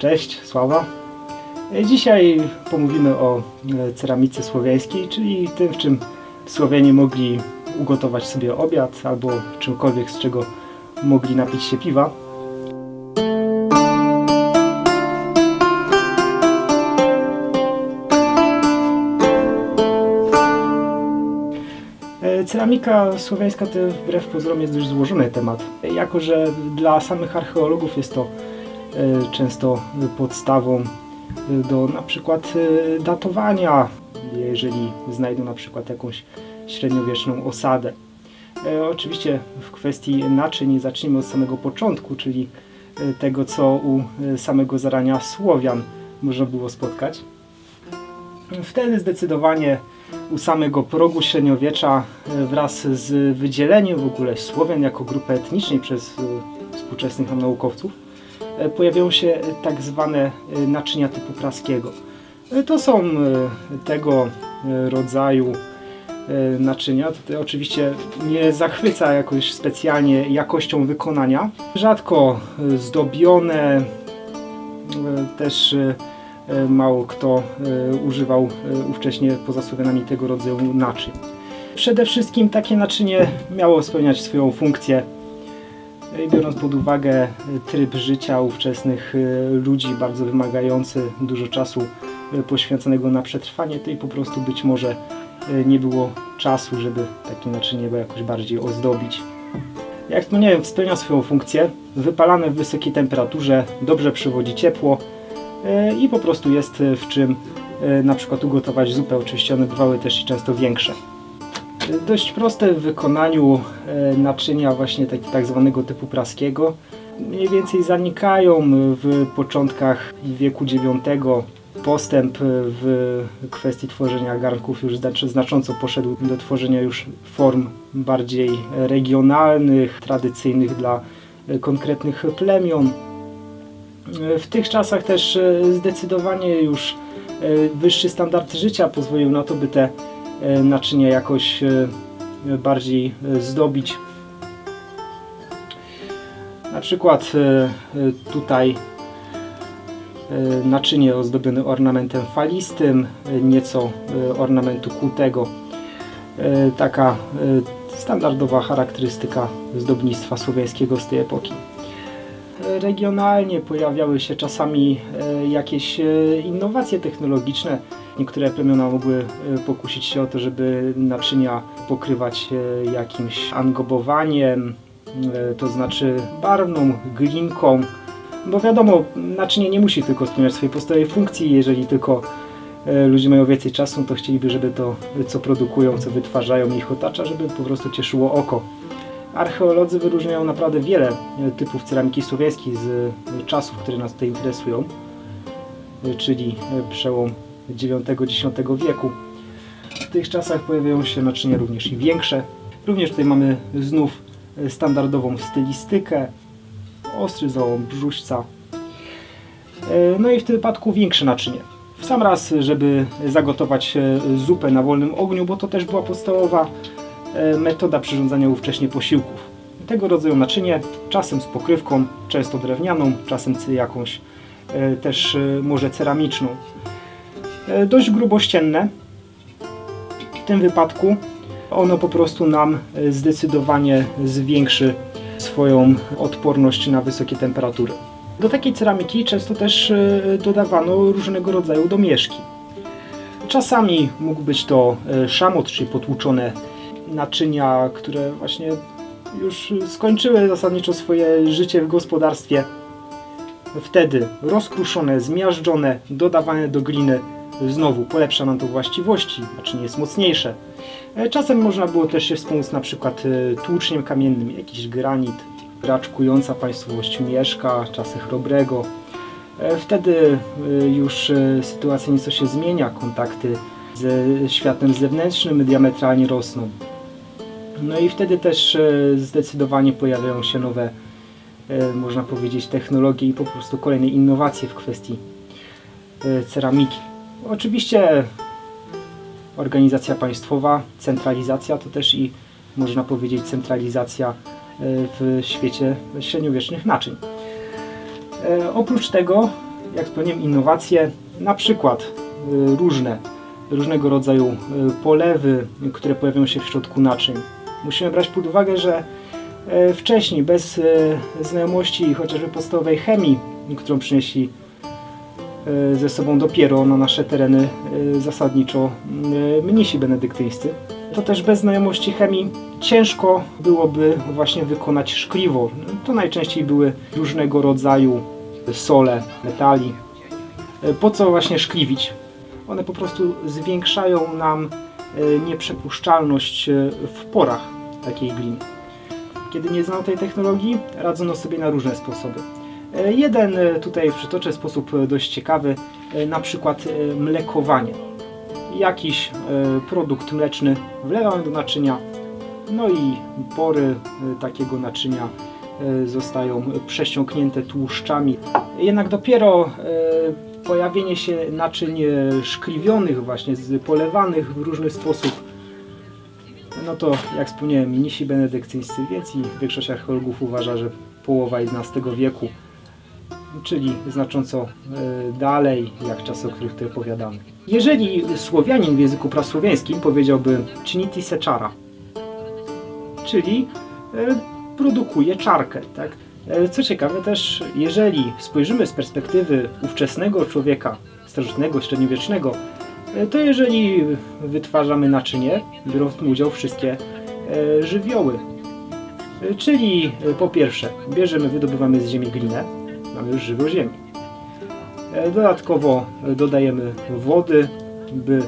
Cześć, Sława. E, Dzisiaj pomówimy o e, ceramice słowiańskiej, czyli tym, w czym Słowianie mogli ugotować sobie obiad albo czymkolwiek, z czego mogli napić się piwa. E, Ceramika słowiańska to wbrew pozorom jest dość złożony temat, jako że dla samych archeologów jest to często podstawą e, do na przykład e, datowania, jeżeli znajdą na przykład jakąś średniowieczną osadę. E, Oczywiście w kwestii naczyń zacznijmy od samego początku, czyli e, tego, co u e, samego zarania Słowian można było spotkać. Wtedy zdecydowanie u samego progu średniowiecza e, wraz z wydzieleniem w ogóle Słowian jako grupy etnicznej przez e, współczesnych naukowców e, pojawiają się tak zwane e, naczynia typu praskiego. E, To są e, tego e, rodzaju e, naczynia. Tutaj oczywiście nie zachwyca jakoś specjalnie jakością wykonania. Rzadko e, zdobione, e, też e, e, mało kto e, używał e, ówcześnie poza Słowianami tego rodzaju naczyń. Przede wszystkim takie naczynie miało spełniać swoją funkcję. Biorąc pod uwagę e, tryb życia ówczesnych e, ludzi, bardzo wymagający dużo czasu e, poświęconego na przetrwanie, to i po prostu być może nie było czasu, żeby takie naczynie jakoś bardziej ozdobić. Jak wspomniałem, spełnia swoją funkcję, wypalane w wysokiej temperaturze, dobrze przywodzi ciepło i po prostu jest w czym na przykład ugotować zupę. Oczywiście one bywały też i często większe. Dość proste w wykonaniu e, naczynia właśnie taki tak zwanego typu praskiego mniej więcej zanikają w początkach wieku IX. Postęp w kwestii tworzenia garnków już znacząco poszedł do tworzenia już form bardziej regionalnych, tradycyjnych dla e, konkretnych plemion. E, W tych czasach też zdecydowanie już wyższy standard życia pozwolił na to, by te e, naczynia jakoś e, bardziej e, zdobić. Na przykład tutaj naczynie ozdobione ornamentem falistym, nieco ornamentu kłutego. E, Taka standardowa charakterystyka zdobnictwa słowiańskiego z tej epoki. Regionalnie pojawiały się czasami e, jakieś e, innowacje technologiczne. Niektóre plemiona mogły e, pokusić się o to, żeby naczynia pokrywać jakimś angobowaniem, to znaczy barwną, glinką. Bo wiadomo, naczynie nie musi tylko spełniać swojej podstawowej funkcji, jeżeli tylko ludzie mają więcej czasu, to chcieliby, żeby to, co produkują, co wytwarzają, ich otacza, żeby po prostu cieszyło oko. Archeolodzy wyróżniają naprawdę wiele e, typów ceramiki słowiańskiej z e, czasów, które nas tutaj interesują, e, czyli przełom IX-X wieku. W tych czasach pojawiają się naczynia również i większe. Również tutaj mamy znów standardową stylistykę, ostry załom brzuśca. No i w tym wypadku większe naczynie. W sam raz, żeby zagotować zupę na wolnym ogniu, bo to też była podstawowa metoda przyrządzania ówcześnie posiłków. Tego rodzaju naczynie, czasem z pokrywką, często drewnianą, czasem jakąś e, też e, może ceramiczną. E, Dość grubościenne. W tym wypadku ono po prostu nam e, zdecydowanie zwiększy swoją odporność na wysokie temperatury. Do takiej ceramiki często też e, dodawano różnego rodzaju domieszki. Czasami mógł być to e, szamot, czyli potłuczone naczynia, które właśnie już skończyły zasadniczo swoje życie w gospodarstwie. Wtedy rozkruszone, zmiażdżone, dodawane do gliny znowu polepsza nam to właściwości, naczynie jest mocniejsze. E, Czasem można było też się wspomóc na przykład e, tłuczniem kamiennym, jakiś granit, raczkująca państwowość mieszka, czasy chrobrego. E, Wtedy już sytuacja nieco się zmienia, kontakty ze światem zewnętrznym diametralnie rosną. No i wtedy też e, zdecydowanie pojawiają się nowe, e, można powiedzieć, technologie i po prostu kolejne innowacje w kwestii e, ceramiki. Oczywiście organizacja państwowa, centralizacja to też i można powiedzieć centralizacja w świecie średniowiecznych naczyń. Oprócz tego jak wspomniałem, innowacje, na przykład różne, różnego rodzaju polewy, które pojawiają się w środku naczyń. Musimy brać pod uwagę, że e, wcześniej, bez e, znajomości chociażby podstawowej chemii, którą przynieśli e, ze sobą dopiero na nasze tereny zasadniczo mnisi benedyktyńscy, to też bez znajomości chemii ciężko byłoby właśnie wykonać szkliwo. To najczęściej były różnego rodzaju sole, metali. Po co właśnie szkliwić? One po prostu zwiększają nam nieprzepuszczalność e, w porach takiej gliny. Kiedy nie znano tej technologii, radzono sobie na różne sposoby. E, Jeden e, tutaj przytoczę sposób e, dość ciekawy, e, na przykład e, mlekowanie. Jakiś e, produkt mleczny wlewamy do naczynia, no i pory e, takiego naczynia e, zostają prześciąknięte tłuszczami. Jednak dopiero e, pojawienie się naczyń e, szkliwionych, właśnie polewanych w różny sposób, no to jak wspomniałem, mnisi benedyktyńscy, więc i większość archeologów uważa, że połowa XI wieku, czyli znacząco e, dalej, jak czasy, o których tutaj opowiadamy. Jeżeli Słowianin w języku prasłowiańskim powiedziałby ciniti seczara, czyli e, produkuje czarkę, tak? E, Co ciekawe też, jeżeli spojrzymy z perspektywy ówczesnego człowieka, starożytnego, średniowiecznego, e, to jeżeli wytwarzamy naczynie, biorą w tym udział wszystkie e, żywioły. Czyli po pierwsze, bierzemy, wydobywamy z ziemi glinę, mamy już żywioł ziemi. Dodatkowo dodajemy wody, by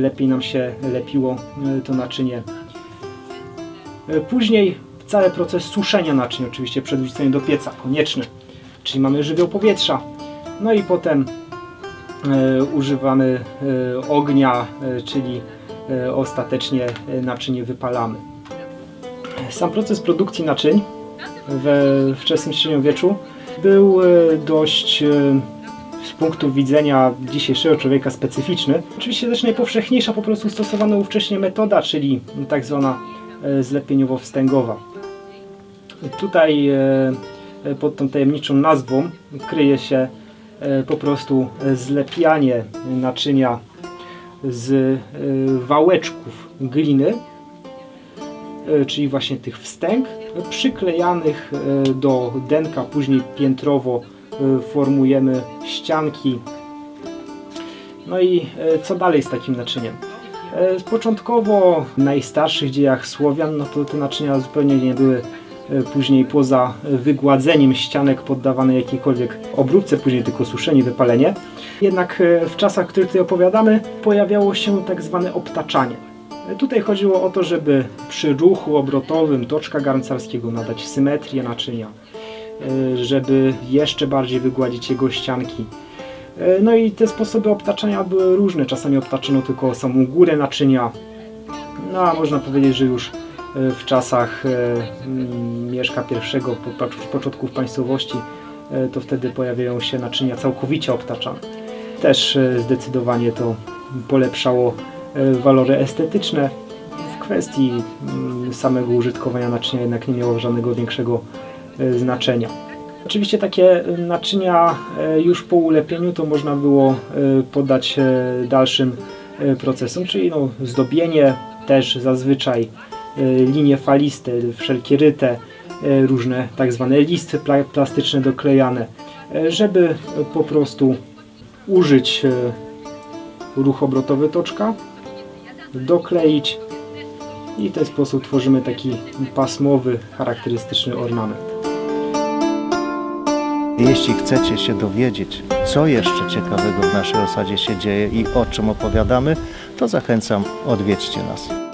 lepiej nam się lepiło to naczynie. Później cały proces suszenia naczyń, oczywiście przed wrzuceniem do pieca, konieczny. Czyli mamy żywioł powietrza. No i potem e, używamy e, ognia, e, czyli e, ostatecznie e, naczynie wypalamy. Sam proces produkcji naczyń we wczesnym średniowieczu był e, dość e, z punktu widzenia dzisiejszego człowieka specyficzny. Oczywiście też najpowszechniejsza po prostu stosowana ówcześnie metoda, czyli tak zwana zlepieniowo-wstęgowa. Tutaj e, e, pod tą tajemniczą nazwą kryje się e, po prostu zlepianie naczynia z wałeczków gliny, czyli właśnie tych wstęg, przyklejanych do denka, później piętrowo formujemy ścianki. No i co dalej z takim naczyniem? Początkowo w najstarszych dziejach Słowian, no to te naczynia zupełnie nie były później poza wygładzeniem ścianek poddawane jakiejkolwiek obróbce, później tylko suszenie, wypalenie. Jednak e, w czasach, o których tutaj opowiadamy, pojawiało się tak zwane obtaczanie. E, Tutaj chodziło o to, żeby przy ruchu obrotowym toczka garncarskiego nadać symetrię naczynia, e, żeby jeszcze bardziej wygładzić jego ścianki. E, No i te sposoby obtaczania były różne. Czasami obtaczono tylko samą górę naczynia. No a można powiedzieć, że już e, w czasach e, Mieszka I, po- po- początków państwowości, e, to wtedy pojawiają się naczynia całkowicie obtaczane. Też e, zdecydowanie to polepszało walory estetyczne. W kwestii samego użytkowania naczynia jednak nie miało żadnego większego znaczenia. Oczywiście takie naczynia już po ulepieniu to można było poddać dalszym procesom, czyli no, zdobienie, też zazwyczaj linie faliste, wszelkie ryte, e, różne tak zwane listy pla- plastyczne doklejane, e, żeby e, po prostu użyć e, ruch obrotowy toczka, dokleić i w ten sposób tworzymy taki pasmowy, charakterystyczny ornament. Jeśli chcecie się dowiedzieć, co jeszcze ciekawego w naszej osadzie się dzieje i o czym opowiadamy, to zachęcam, odwiedźcie nas.